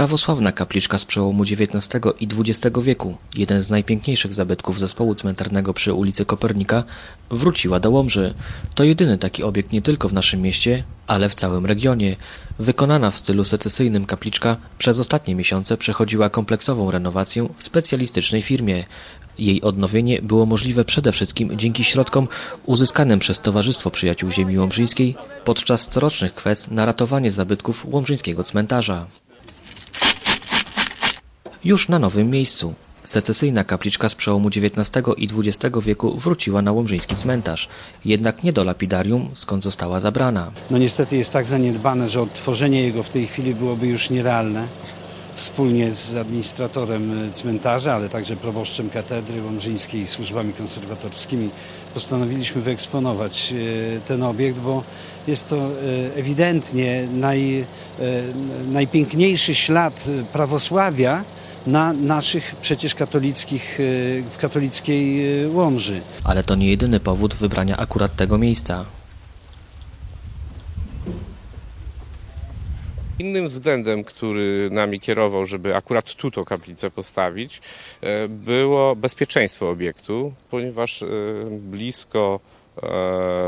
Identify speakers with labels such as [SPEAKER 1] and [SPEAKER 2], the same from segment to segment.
[SPEAKER 1] Prawosławna kapliczka z przełomu XIX i XX wieku, jeden z najpiękniejszych zabytków zespołu cmentarnego przy ulicy Kopernika, wróciła do Łomży. To jedyny taki obiekt nie tylko w naszym mieście, ale w całym regionie. Wykonana w stylu secesyjnym kapliczka przez ostatnie miesiące przechodziła kompleksową renowację w specjalistycznej firmie. Jej odnowienie było możliwe przede wszystkim dzięki środkom uzyskanym przez Towarzystwo Przyjaciół Ziemi Łomżyńskiej podczas corocznych kwest na ratowanie zabytków łomżyńskiego cmentarza. Już na nowym miejscu. Secesyjna kapliczka z przełomu XIX i XX wieku wróciła na łomżyński cmentarz, jednak nie do lapidarium, skąd została zabrana.
[SPEAKER 2] no niestety jest tak zaniedbane, że odtworzenie jego w tej chwili byłoby już nierealne. Wspólnie z administratorem e, cmentarza, ale także proboszczem katedry łomżyńskiej i służbami konserwatorskimi postanowiliśmy wyeksponować e, ten obiekt, bo jest to e, ewidentnie naj, najpiękniejszy ślad prawosławia na naszych przecież katolickich, e, w katolickiej e, Łomży.
[SPEAKER 1] Ale to nie jedyny powód wybrania akurat tego miejsca.
[SPEAKER 3] Innym względem, który nami kierował, żeby akurat tu tą kaplicę postawić, e, było bezpieczeństwo obiektu, ponieważ blisko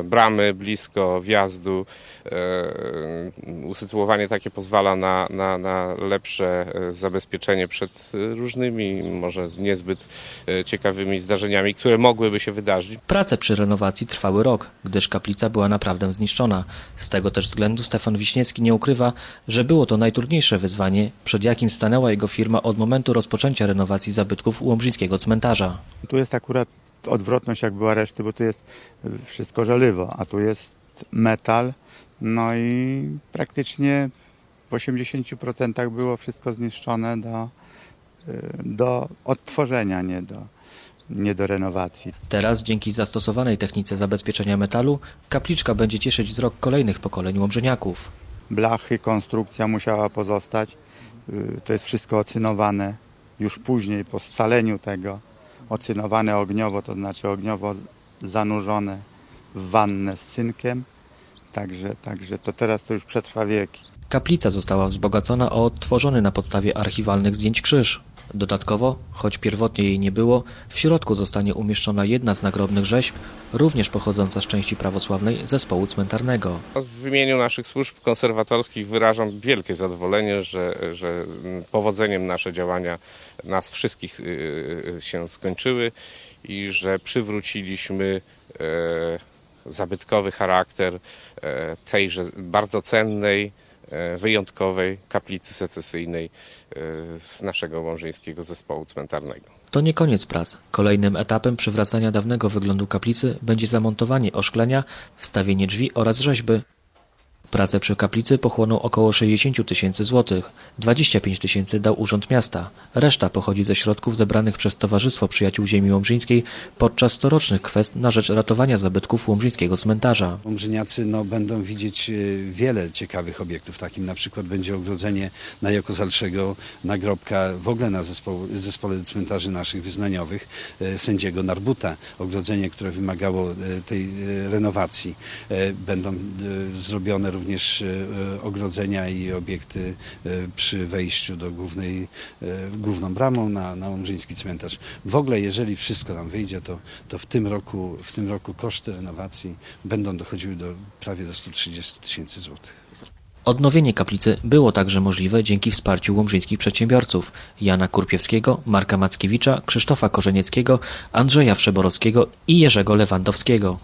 [SPEAKER 3] bramy, blisko wjazdu e, usytuowanie takie pozwala na, na, na lepsze e, zabezpieczenie przed e, różnymi, może niezbyt e, ciekawymi zdarzeniami, które mogłyby się wydarzyć.
[SPEAKER 1] Prace przy renowacji trwały rok, gdyż kaplica była naprawdę zniszczona. Z tego też względu Stefan Wiśniewski nie ukrywa, że było to najtrudniejsze wyzwanie, przed jakim stanęła jego firma od momentu rozpoczęcia renowacji zabytków łomżyńskiego cmentarza.
[SPEAKER 4] Tu jest akurat odwrotność jak była reszty, bo tu jest wszystko żeliwo, a tu jest metal. No i praktycznie w 80% było wszystko zniszczone do, do odtworzenia, nie do, nie do renowacji.
[SPEAKER 1] Teraz, dzięki zastosowanej technice zabezpieczenia metalu, kapliczka będzie cieszyć wzrok kolejnych pokoleń łomżyniaków.
[SPEAKER 4] Blachy, konstrukcja musiała pozostać. Y, To jest wszystko ocynowane już później, po scaleniu tego. Ocynowane ogniowo, to znaczy ogniowo zanurzone w wannę z cynkiem. Także, także to teraz to już przetrwa wieki.
[SPEAKER 1] Kaplica została wzbogacona o odtworzony na podstawie archiwalnych zdjęć krzyż. Dodatkowo, choć pierwotnie jej nie było, w środku zostanie umieszczona jedna z nagrobnych rzeźb, również pochodząca z części prawosławnej zespołu cmentarnego.
[SPEAKER 3] W imieniu naszych służb konserwatorskich wyrażam wielkie zadowolenie, że, że powodzeniem nasze działania nas wszystkich y, y, się skończyły i że przywróciliśmy e, zabytkowy charakter e, tejże bardzo cennej, wyjątkowej kaplicy secesyjnej e, z naszego łomżyńskiego zespołu cmentarnego.
[SPEAKER 1] To nie koniec prac. Kolejnym etapem przywracania dawnego wyglądu kaplicy będzie zamontowanie oszklenia, wstawienie drzwi oraz rzeźby. Prace przy kaplicy pochłoną około 60 tysięcy złotych. 25 tysięcy dał Urząd Miasta. Reszta pochodzi ze środków zebranych przez Towarzystwo Przyjaciół Ziemi Łomżyńskiej podczas corocznych kwest na rzecz ratowania zabytków łomżyńskiego cmentarza.
[SPEAKER 2] Łomżyniacy no, będą widzieć e, wiele ciekawych obiektów. Takim na przykład będzie ogrodzenie na Jokozalszego nagrobka w ogóle na zespole cmentarzy naszych wyznaniowych e, sędziego Narbuta. Ogrodzenie, które wymagało e, tej renowacji. Będą zrobione również e, ogrodzenia i obiekty e, przy wejściu do głównej, e, główną bramą na, na Łomżyński cmentarz. W ogóle jeżeli wszystko nam wyjdzie, to, to w, tym roku, w tym roku koszty renowacji będą dochodziły do prawie do 130 tysięcy złotych.
[SPEAKER 1] Odnowienie kaplicy było także możliwe dzięki wsparciu łomżyńskich przedsiębiorców Jana Kurpiewskiego, Marka Mackiewicza, Krzysztofa Korzenieckiego, Andrzeja Wszeborowskiego i Jerzego Lewandowskiego.